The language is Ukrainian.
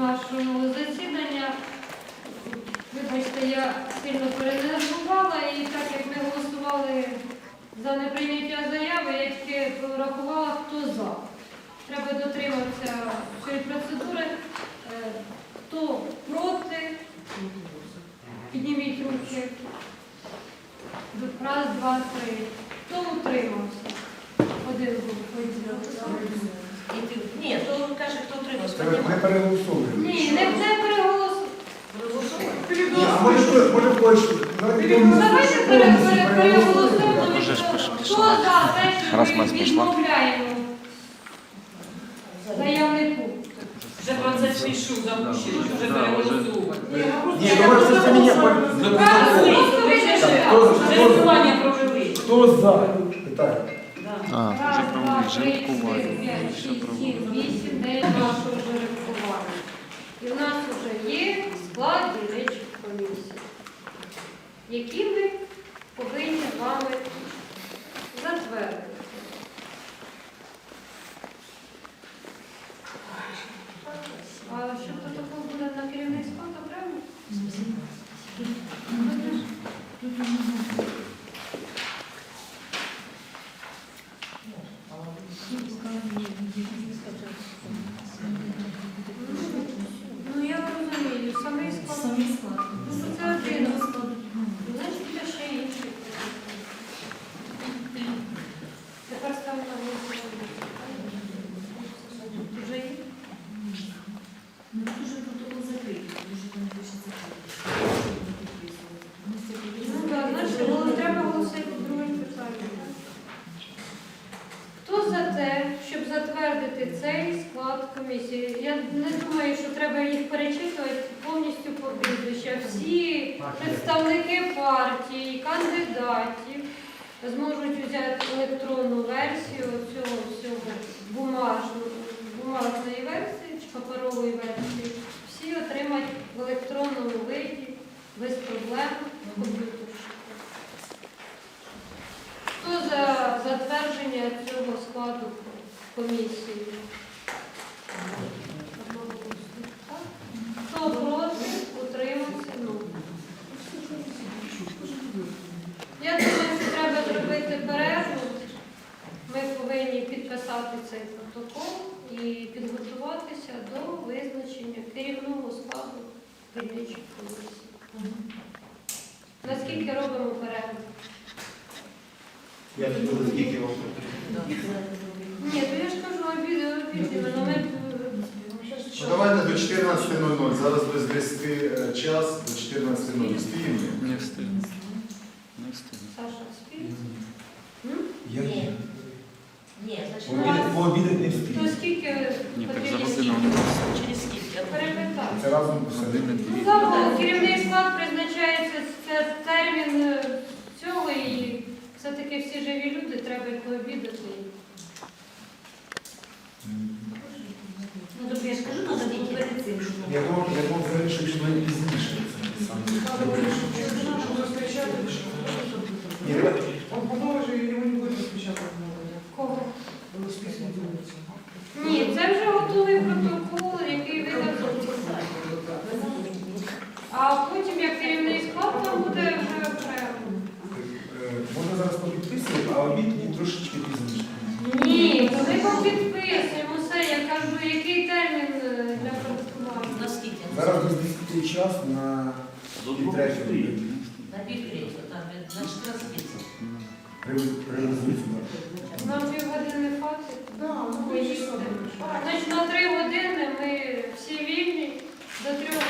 нашого засідання. Вибачте, я сильно перенервувала і так як ми голосували за неприйняття заяви, я тільки порахувала, хто за. Треба дотриматися цієї процедури. Е, Хто проти, підніміть руки. Раз, два, три. Хто утримався? Один був. І ти- Ні, то каже, хто отримав. Це ми переголосовуємо. Ні, не. Ні, а може, хто- Давайте переголосуємо. переголосуємо. Вже Хто за те, що ми відмовляємо заявнику? Вже процес пішов запущений, вже Да, переголосувати. Ні, ну це вийшли. ще Хто за- голосування провели. Хто за? Питання. А, Раз, вже два, провели чотири, п'ять, Все провели. сім, вісім, дев'ять нашого жеребкування. І в є склад дільничих комісій, які ми повинні з вами затвердити. А що протокол буде на керівний склад окремо? Ну я розумію, самий склад. Самий склад. Ну, Це один склад. Значить, буде ще інший. Тепер ставимо на голосування. Вже є? Ну, дуже протокол закритий, дуже там пише закритий. Ну так, значить, ну, треба голосувати по другому питанню. так? Хто за те, щоб затвердити цей склад комісії? Я не думаю, що треба їх перечитувати повністю по прізвищах. Всі представники партії, кандидатів зможуть взяти електронну версію без проблем в. Хто за затвердження цього складу комісії? Хто проти, утримався? Ну. Я думаю, що треба зробити перерву. Ми повинні підписати цей протокол і підготуватися до визначення керівного складу дільничих комісій. Наскільки робимо перерву? Я тут буду скільки вам. Ні, то я ж кажу, обід, обід, іменно ми... Ну, давайте до 14.00. Зараз без 10 е, час до 14.00. Встигнемо? Не встигну. Не встигну. Саша, спів? Я Ні. Ні, значить, Пообідати- не То скільки Ні, так за потрібно? годину не через скільки? Це разом Ну, дві. завтра керівний склад призначається, це термін е, цього, і все-таки всі живі люди, треба й пообідати. Ну, тобто я ж кажу, треба було перед цим. Я думав, я думав, взагалі, що пішли пізніше. це саме. Ні. Он потом уже его не будет распечатать. Кого? Ні, це вже готовий протокол, а потім як рівний склад, там буде вже перерва. Е, можна зараз попідписувати, а обід і трошечки пізніше. Ні, то ми попідписуємо все. Я кажу, який термін е, для практикування. Зараз без 10 час на півтретю годину. На півтретю, там на 14 На Нам півгодини хватить? Так, на три години ми всі вільні до трьох.